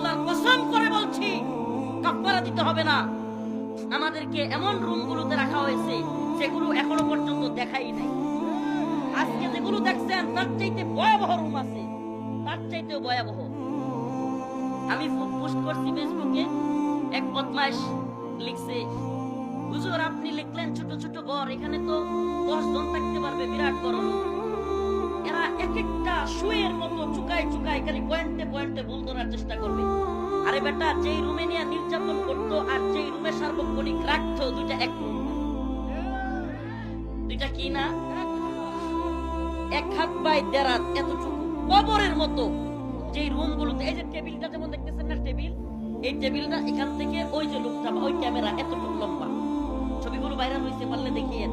আল্লাহর কসম করে বলছি কাফারা দিতে হবে না। আমাদেরকে এমন রুমগুলোতে রাখা হয়েছে যেগুলো এখনও পর্যন্ত দেখাই নাই। আজকে যেগুলো দেখছেন, তার চাইতে ভয়াবহ রুম আছে। তার চাইতে ভয়াবহ। আমি পোস্ট করছি ফেসবুকে, এক বদমাইশ লিখছে, হুজুর, আপনি লিখলেন ছোট ছোট ঘর, এখানে তো দশ জন থাকতে পারবে, বিরাট বড় room। একটা মতো খালি পয়েন্টে পয়েন্টে ভুল ধরার চেষ্টা করবে। আরে বেটা, যেই রুমে নিয়ে নির্যাতন করতো আর যেই রুমে সার্বক্ষণিক রাখতো, দুইটা এক room দুইটা কি না? এক হাত বাই এতটুকু। কবরের মতো। যে রুম গুলোতে এই যে টেবিলটা যেমন দেখতেছেন না টেবিল, এই টেবিলটা এখান থেকে ওই যে লোকটা বা ওই ক্যামেরা এতটুকু লম্বা। ছবিগুলো ভাইরাল হয়েছে পারলে দেখিয়েন।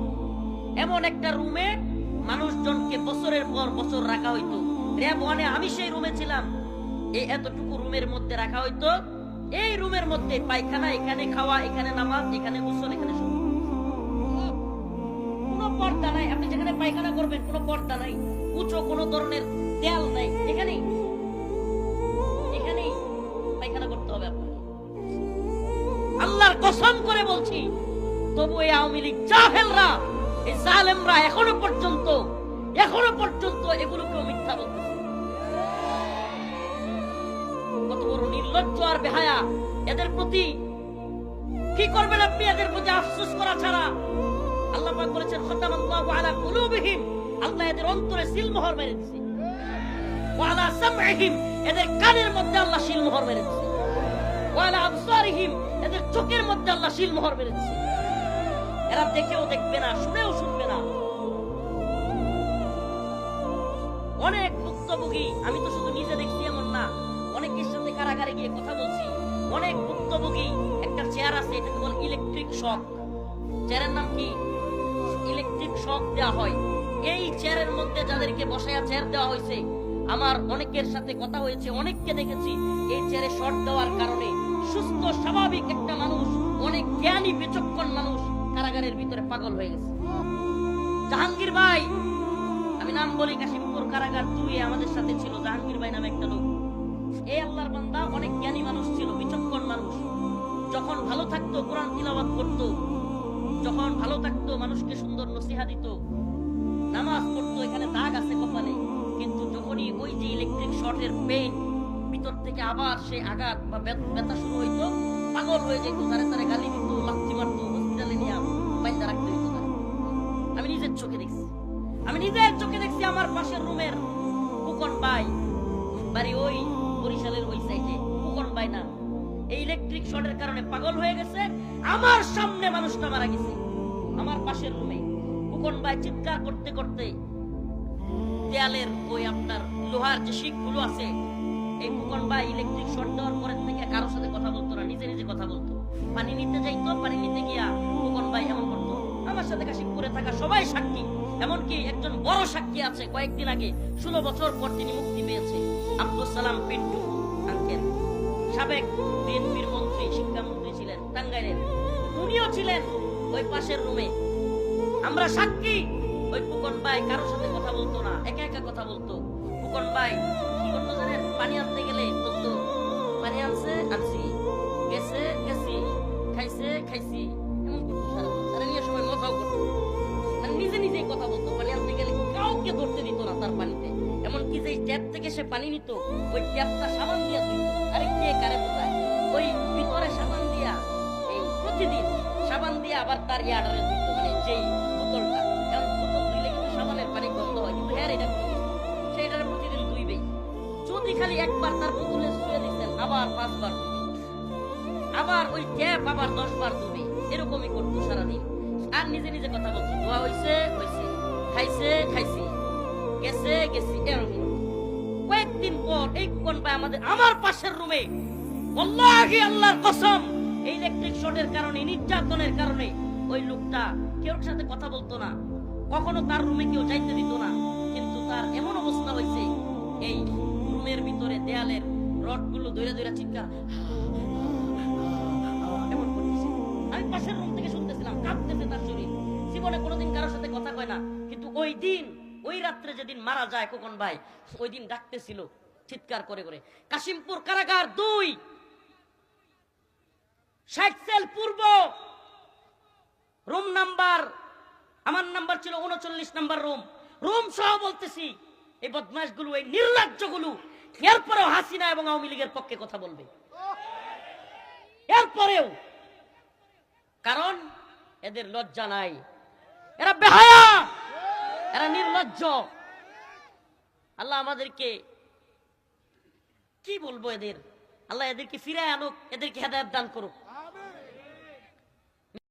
এমন একটা রুমে মানুষজনকে বছরের পর বছর রাখা হইতো। র্যাব ওয়ানে আমি সেই রুমে ছিলাম। এই এতটুকু রুমের মধ্যে রাখা হইতো। এই রুমের মধ্যে পায়খানা, এখানে খাওয়া, এখানে নামাজ, এখানে গোসল, এখানে সব কোনো পর্দা নাই। আপনি যেখানে পায়খানা করবেন, কোনো পর্দা নাই। উঁচু কোনো ধরনের দেয়াল নাই। এখানেই। এখানেই পায়খানা করতে হবে আপনাকে। আল্লাহর কসম করে বলছি, তবু এই আওয়ামী লীগ জাহেলরা এই জালেমরা এখনও পর্যন্ত এখনও পর্যন্ত এগুলোকেও মিথ্যা বলতেছে। কত বড় নির্লজ্জ আর বেহায়া। এদের প্রতি কি করবেন আপনি? এদের প্রতি আফসোস করা ছাড়া আল্লাহ পাক বলেছেন খতামাল্লাহু আলা কুলুবিহিম। আল্লাহ এদের অন্তরে সিলমোহর মেরে দিয়েছে। ওয়া আলা সামঈহিম। এদের কানের মধ্যে আল্লাহ সিলমোহর মেরে দিয়েছে। ওয়া আলা আবসারিহিম। এদের চোখের মধ্যে আল্লাহ সিলমোহর মেরে দিয়েছে। এরা দেখেও দেখবে না, শুনেও শুনবে না। অনেক ভুক্তভোগী, আমি তো শুধু নিজে দেখছি এমন না, অনেকের সাথে কারাগারে গিয়ে কথা বলছি। অনেক ভুক্তভোগী, একটা চেয়ার আছে, এটাকে বলে ইলেকট্রিক শক চেয়ারের নাম কি? ইলেকট্রিক শক দেওয়া হয়। এই চেয়ারের মধ্যে যাদেরকে বসায়া চেয়ার দেওয়া হয়েছে, আমার অনেকের সাথে কথা হয়েছে, অনেককে দেখেছি। এই চেয়ারে শট দেওয়ার কারণে সুস্থ, স্বাভাবিক একটা মানুষ, অনেক জ্ঞানী, বিচক্ষণ মানুষ কারাগারের ভিতরে পাগল হয়ে গেছে। জাহাঙ্গীর ভাই, আমি নাম বলি কাশিমপুর কারাগার দুই আমাদের সাথে ছিল জাহাঙ্গীর ভাই নামে একটা লোক। এই আল্লাহর বান্দা অনেক জ্ঞানী মানুষ ছিল, বিচক্ষণ মানুষ। যখন ভালো থাকতো, কোরআন তিলাবাত করতো। যখন ভালো থাকতো, মানুষকে সুন্দর নসিহা দিত। নামাজ পড়তো, এখানে দাগ আছে কপালে। কিন্তু যখনই ওই যে ইলেকট্রিক শর্টের পেন ভিতর থেকে আবার সেই আঘাত বা ব্যথা শুরু হইতো, পাগল হয়ে যেত, তারে তারে গালি দিত, লাথি মারতো। আমি নিজের চোখে দেখছি। আমি নিজের চোখে দেখছি আমার পাশের রুমের কুকন ভাই। বাড়ি ওই বরিশালের ওই সাইডে কুকন ভাই না, এই ইলেকট্রিক শর্টের কারণে পাগল হয়ে গেছে। আমার সামনে মানুষটা মারা গেছে, আমার পাশের রুমে। কুকন ভাই চিৎকার করতে করতে দেয়ালের ওই আপনার লোহার যে শিকগুলো আছে, এই কুকন ভাই ইলেকট্রিক শর্ট দেওয়ার পরের থেকে কারোর সাথে কথা বলতো না, নিজে নিজে কথা বলতো। পানি নিতে যাইতো পানি নিতে গিয়া কুকন ভাই এমন করতো। আমার সাথে কাশিমপুরে থাকা সবাই সাক্ষী, এমনকি একজন বড় সাক্ষী আছে। কয়েকদিন আগে ষোলো বছর পর তিনি মুক্তি পেয়েছে। আব্দুল সালাম পিন্টু আঙ্কেল সাবেক বিএনপির মন্ত্রী, শিক্ষামন্ত্রী ছিলেন, টাঙ্গাইলের। উনিও ছিলেন ওই পাশের রুমে আমরা সাক্ষী। ওই ফুকন ভাই কারোর সাথে কথা বলতো না, একা একা কথা বলতো। ফুকন ভাই, কি করতো জানেন? পানি আনতে গেলে বলতো, পানি আনছে, আনছি। গেছে গেছি মানে নিজে নিজেই কথা বলতো পানি আনতে গেলে কাউকে ধরতে দিত না তার পানিতে। এমনকি যে ট্যাপ থেকে সে পানি নিত, ওই ট্যাপটা সাবান দিয়া প্রতিদিন সাবান আবার তার ইয়ার্ডারে মানে সাবানের পানি গন্ধ হয়, কিন্তু হ্যাঁ প্রতিদিন ধুইবেই। যদি খালি একবার তার বোতলে শুয়ে দিতেন, আবার পাঁচবার আবার ওই ট্যাপ আবার দশ বার ধুবে এরকমই করতো সারাদিন। আর নিজে নিজে কথা বলতো ধোয়া হয়েছে হয়েছে খাইছে, খাইছি। গেছে, গেছি। এরকম। কয়েকদিন পর এই কুকন পায় আমাদের আমার পাশের রুমে। আল্লাহি আল্লাহর কসম, এই ইলেকট্রিক শর্টের কারণে, নির্যাতনের কারণে ওই লোকটা কেউ সাথে কথা বলতো না। কখনো তার রুমে কেউ যাইতে দিত না। কিন্তু তার এমন অবস্থা হয়েছে এই রুমের ভিতরে দেয়ালের রডগুলো ধরে ধরে চিৎকার জীবনে কোনোদিন কারোর সাথে কথা কয় না। কিন্তু ওই দিন, ওই রাত্রে যেদিন মারা যায় খোকন ভাই, ওই দিন ডাকতেছিল চিৎকার করে করে, কাশিমপুর কারাগার দুই, ষাট পূর্ব, রুম নাম্বার, আমার নাম্বার ছিল উনচল্লিশ নাম্বার রুম। রুম সহ বলতেছি, এই বদমাশগুলো, এই নির্লজ্জগুলো, এরপরেও হাসিনা এবং আওয়ামী লীগের পক্ষে কথা বলবে। এরপরেও, কারণ এদের লজ্জা নাই। এরা বেহায়া, এরা নির্লজ্জ। আল্লাহ আমাদেরকে কি বলব এদের? আল্লাহ এদেরকে ফিরে আনুক, এদেরকে হেদায়ত দান করুক।